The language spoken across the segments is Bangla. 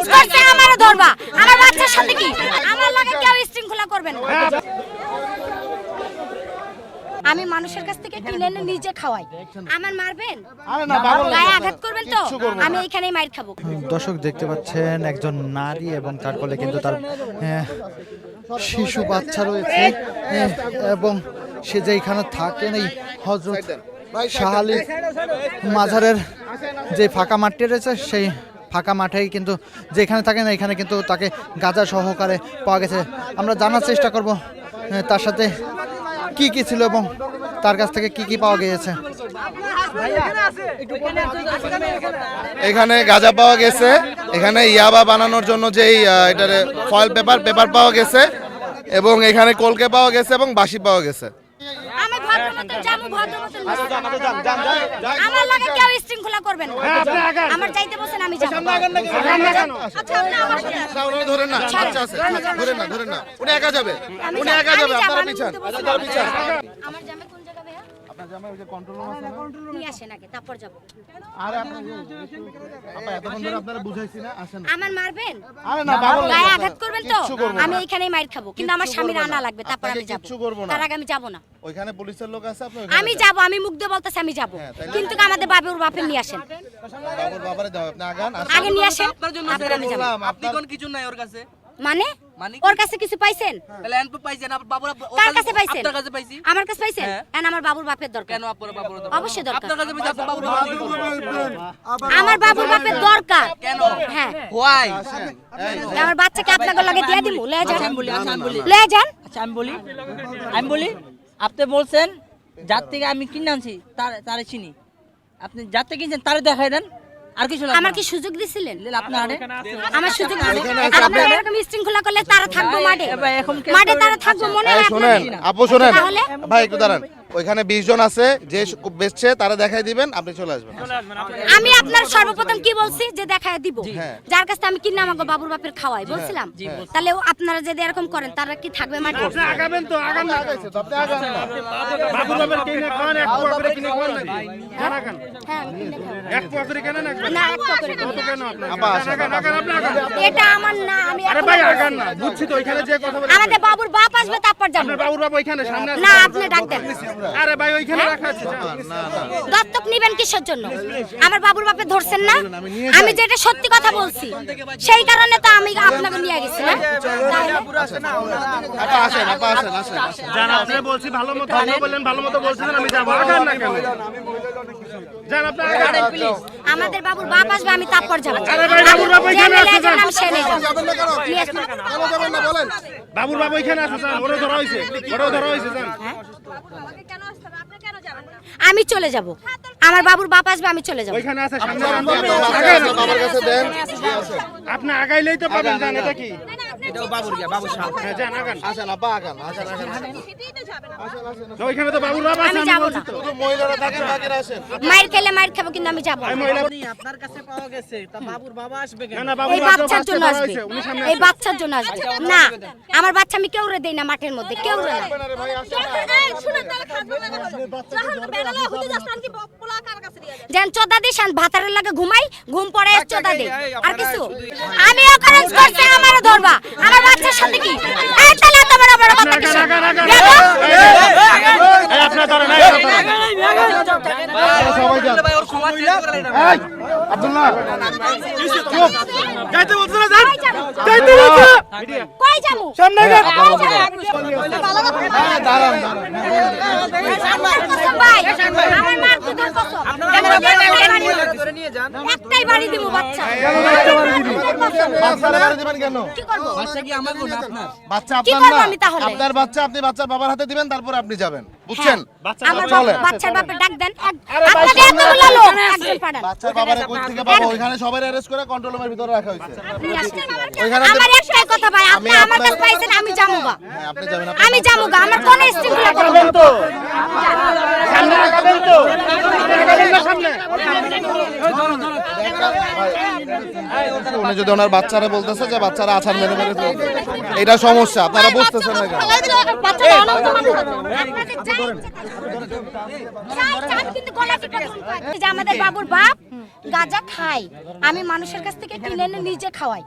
অকারেন্স করছে আমারও ধরবা। আমার বাচ্চার সাথে কি? আমার লাগে কেউ শৃঙ্খলা করবে না। আমি মানুষের কাছ থেকে কিনে এনে নিজে খাওয়াই। আমার মারবেন? গায়ে আঘাত করবেন তো? আমি এইখানেই মাইর খাব। দর্শক দেখতে পাচ্ছেন একজন নারী এবং তার কোলে কিন্তু তার শিশু বাচ্চা রয়েছে এবং সে যেখানে থাকেন এই হজরত শাহ আলী মাজারের যে ফাঁকা মাঠটি রয়েছে সেই ফাঁকা মাঠেই কিন্তু যেখানে থাকেন এখানে কিন্তু তাকে গাঁজা সহকারে পাওয়া গেছে। আমরা জানার চেষ্টা করব তার সাথে কি কি ছিল এবং তার কাছ থেকে কি কি পাওয়া গিয়েছে। এখানে গাঁজা পাওয়া গেছে। এখানে ইয়াবা বানানোর জন্য যেই এটার ফয়েল পেপার পেপার পাওয়া গেছে। এবং এখানে কলকে পাওয়া গেছে এবং বাঁশি পাওয়া গেছে। ভদ্রমতো যাব ভদ্রমতো আমার লাগে কেউ শৃঙ্খলা করবেন না। আমার যাইতে বসেন আমি যাব। আচ্ছা আপনি আমার সাথে না, ওনারা ধরেন না বাচ্চা আছে। ধরেন না ধরেন না উনি একা যাবে। উনি একা যাবে আপনারা পিছান। আমার বসবো। আপনারা পিছান আমার জামে কোন জায়গা ভাইয়া নিয়ে আসেন আগে তারপর যাব। আরে আপা এতক্ষণ ধরে আপনারা বুঝাইছি না আসেন। আমার মারবেন? আরে না পাগল গায়ে আঘাত করবেন তো? কিচ্ছু করব না। আমি এইখানেই মাইর খাব। কিন্তু আমার স্বামীর আনা লাগবে তারপর আমি আপনাকে যাব। কিচ্ছু না। তার আগে আমি যাব না। ওইখানে পুলিশের লোক আছে আপনি আমি যাব আমি মুখ দিয়ে বলতেছি আমি যাব। হ্যাঁ, কিন্তু আমাদের বাবুর বাপের নিয়ে আসেন। বাবুর বাবারে দাও আপনি আগান আগে নিয়ে আসেন। আপনার জন্য আমি যাব। বললাম, আপনি কোন কিছু নাই ওর কাছে? মানে? ওর কাছে কিছু পাইছেন? তাহলে এনপি পাইছেন আপনার বাবুর কার কাছে পাইছেন? আপনার কাছে পাইছি। আমার কাছে পাইছেন? হ্যাঁ। আমার বাবুর বাপের দরকার। কেন আপনার বাবুর অবশ্যই দরকার। আপনার কাছে পাইছি আপনার বাবুর আমার বাবুর বাপের দরকার। কেন? হ্যাঁ। হোয়াই? আমার বাচ্চাকে আপনাকে লগে দিয়ে দিমু লয়ে যান। আমি বলি আচ্ছা আমি বলি। লয়ে যান। আচ্ছা আমি বলি। আমি বলি আপনি বলছেন যার থেকে আমি কিনে আনছি তার তারে চিনি। আপনি যার থেকে কিনছেন তারে দেখাই দেন। আর কিছু লাগবে আমার কি সুযোগ দিছিলেন? আপনার আমার সুযোগ আপনারা এরকম শৃঙ্খলা করলে তারা থাকব মাঠে। মাঠে তারা থাকব মনে এই হয় শুনেন আপু শুনেন। তাহলে? ভাই একটু দাঁড়ান। ওইখানে বিশ জন আছে যে বেচছে তারা দেখাই দিবেন আপনি চলে আসবেন। আমি আপনার সর্বপ্রথম কি বলছি? যে দেখায় দিব। হ্যাঁ। যার কাছে আমি কিনে আমাকে বাবুর বাপের খাওয়াই বলছিলাম? তাহলে আপনারা যদি এরকম করেন তারা কি থাকবে মাঠে? আগাবেন তো আগান না বাবু বাবার কিনে খাওয়ান এক পোয়া করে কিনে খাওয়ান নাকি? খান আগান। হ্যাঁ কিনে খাব। এক পোয়া করে কেন না না এক করে কত কেন আপনার আপা আসেন আগান আগান আপনি আগান। এটা আমার না আমি আরে ভাই আগান না বুঝছি তো ওইখানে যে কথা বলে আমাদের বাবুর বাপ আসবে তারপর যাব। আপনার বাবুর বাবা ওইখানে সামনে আছে। না আপনি ডাক দেন। আরে ভাই ওইখানে রাখা আছে। দত্তক নিবেন কিসের জন্য? আমার বাবুর বাপে ধরছেন না? আমি যেটা সত্যি কথা বলছি সেই কারণে তো আমি আপনাকে নিয়ে গেছি না? আপনি বলছি ভালো মতো আপনি বললেন ভালো মতো বলছিলেন আমি যাব। না কেন আমাদের বাবুর বাপ আসবে আমি তারপর যাব। বাবুর বাবা ওইখানে আছে ওরা ধরা হয়েছে ওরাও ধরা হয়েছে আমি চলে যাব। আমার বাবুর বাপ আসবে আমি চলে যাব। ওইখানে আছে সামনে বাবার কাছে- দেন। আপনি আগাইলেই তো পাবেন জান এটা কি? এটাও বাবুর গিয়া বাবুর সাথে হ্যাঁ যান আগান। আসেন আপা আগান। আসেন ওইখানে তো বাবুর বাবা আমি আমি না। মহিলারা থাকেন বাকিরা আসেন। মায়ের খেলে মায়ের খাব কিন্তু আমি যাব আপনার কাছে পাওয়া গেছে তা বাবুর বাবা আসবে না না বাবুর বাচ্চার জন্য আসবে। হয়েছে উনি সামনে এই বাচ্চার জন্য আসবে। না আমার বাচ্চা আমি কেউ দেই না মাঠের মধ্যে কেউ রে না। যেন চোদা দিস ভাতারের লাগে ঘুমাই ঘুম পড়ে চোদা দে আর কিছু আমি অকারেন্স করছে আমারও ধরবা আমার বাচ্চার সাথে কি এই তাহলে এত বড় বড় কথা আপনার আব্দুল্লাহ চুপ যাইতে বলছো না যান যাইতে বলছো কই? সামনে দাঁড়ান দাঁড়ান আমার আমার কসম। একটাই বাড়ি দিব বাচ্চা বাচ্চারা বাড়ি দিবেন কেন কি করব বাচ্চা কি আপনার বাচ্চা কি না আপনার বাচ্চা আপনি বাচ্চার বাবার হাতে দিবেন তারপর আপনি যাবেন বুঝছেন? আমার বাচ্চার বাপে ডাক দেন। এতগুলো লোক। একজন পাঠান বাচ্চার বাবারে কই থেকে পাবো। ওইখানে সবাই অ্যারেস্ট করে কন্ট্রোল রুমের ভিতরে রাখা হয়েছে। ওইখানে আমার কথা ভাই আপনি আমার কাছে পাইছেন আমি হ্যাঁ আপনি যাবেন আমি আমার কোন করবেন তো? সামনে আগাবেন তো? সামনে। উনি যদি ওনার বাচ্চারা বলতেছে যে বাচ্চারা আছাড় মেরে মেরে এটা সমস্যা। আপনারা বুঝতেছেন না তো আছে। যা আমাদের বাবুর বাপ গাঁজা খায় আমি মানুষের কাছ থেকে কিনে এনে নিজে খাওয়াই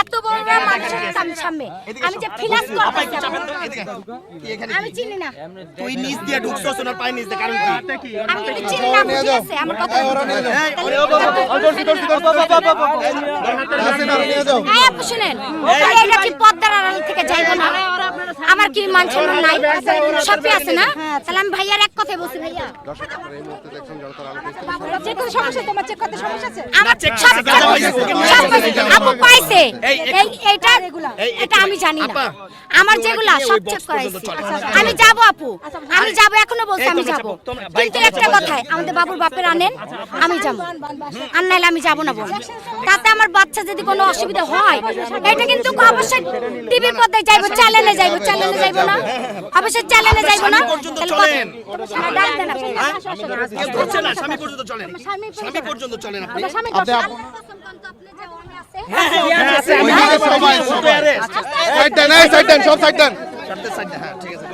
এত বড় বড় মানুষের সাম- সামনে আমি যে ফিলাস আমি চিনি না তুই নিচ দিয়ে ঢুকছস ওনার পায়ে নিচ দিয়ে কারণ কি আমি কিন্তু চিনি না বুঝে গেছে আমার কথা আসেন আর নিয়ে যাও এই আপু শুনেন এটা কি পদ্মার আড়াল থেকে যাইবো না আমার কি মান সম্মান নাই? সবই আছে না? তাহলে আমি ভাইয়ার কথাই বলছি ভাইয়া। যে কোনো সমস্যা তোমার চেক করতে সমস্যা আছে? আমার সব সব আপু পাইছে। এই এইটা এটা আমি জানি না। আমার যেগুলা সব চেক করাইছি আমি যাব আপু। আমি যাব এখনও বলছি আমি যাব। কিন্তু একটা কথাই আমাদের বাবুর বাপের আনেন আমি যাব। আর নাইলে আমি যাব না তাতে আমার বাচ্চা যদি কোনো অসুবিধা হয় এটা কিন্তু অবশ্যই টিভির পর্দায় যাইবো চ্যানেলে যাইবো চ্যানেলে যাইবো না। অবশ্যই চ্যানেলে যাইবো না। না, না স্বামী পর্যন্ত চলেন স্বামী পর্যন্ত চলেন আপনি আমার স্বামী এই সাইড দেন সব সাইড দেন হ্যাঁ ঠিক আছে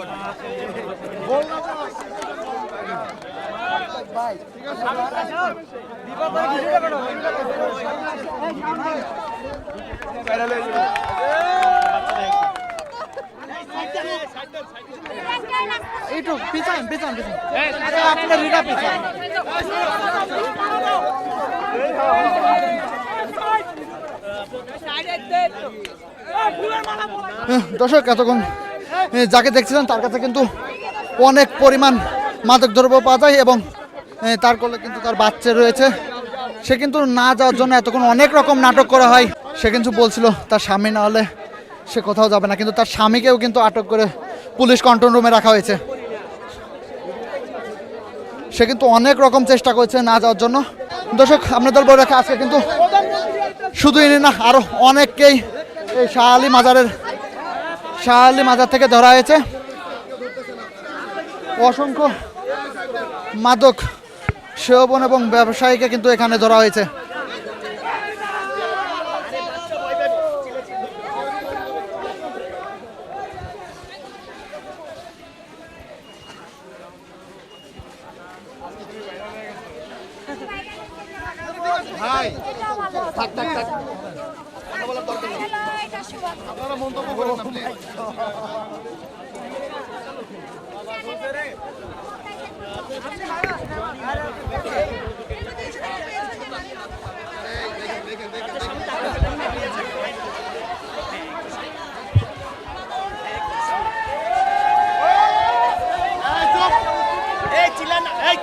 একটু পিছান পিছান পিছান আপনার রিটা পিছান দর্শক এতক্ষণ যাকে দেখছিলেন তার কাছে কিন্তু অনেক পরিমাণ মাদক দ্রব্য পাওয়া যায় এবং তার কোলে কিন্তু তার বাচ্চা রয়েছে সে কিন্তু না যাওয়ার জন্য এতক্ষণ অনেক রকম নাটক করা হয়। সে কিন্তু বলছিল তার স্বামী না হলে সে কোথাও যাবে না। কিন্তু তার স্বামীকেও কিন্তু আটক করে পুলিশ কন্ট্রোল রুমে রাখা হয়েছে। সে কিন্তু অনেক রকম চেষ্টা করেছে না যাওয়ার জন্য। দর্শক, আপনাদের বলে রাখা, আজকে কিন্তু শুধু ইনি না, আরও অনেককেই এই শাহ আলী মাজারের শাহ আলী মাজার থেকে ধরা হয়েছে। অসংখ্য মাদক সেবন এবং ব্যবসায়ীকে কিন্তু এখানে ধরা হয়েছে। ভাই থাক থাক থাক আপনারা মন্তব্য করেন না please। এই চিল্লান না এই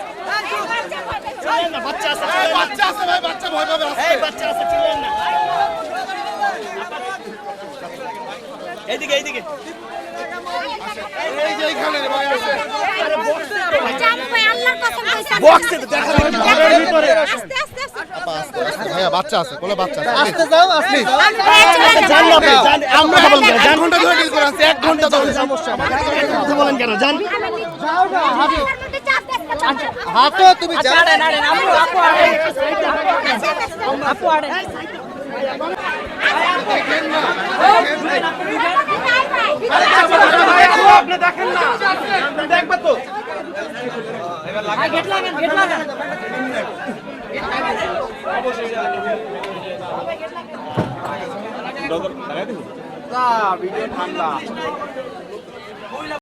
চিল্লান না বাচ্চা আছে এই, বাচ্চা আছে ভাই বাচ্চা ভয় পাবে। এই বাচ্চা আছে চিল্লান না। এইদিকে এইদিকে। এই যে এইখানে রে ভাই আছে। জানো ভাই আল্লাহর কসম কইছি বক্সে তো দেখা যাবে না। আস্তে আস্তে আস্তে। আস্তে। ভাইয়া বাচ্চা আছে কোলে বাচ্চা আছে। আসতে যাও আসতে জান না আপনি, জান আমরা বলব এক ঘণ্টা ধরে ডিল করে আনছি, এক ঘণ্টা ধরে। সমস্যা কথা বলেন কেন? জান। যাও আড়েন আড়েন আপু আপু আড়েন আপনি দেখেন না। দেখবে তো গেট লাগান গেট লাগান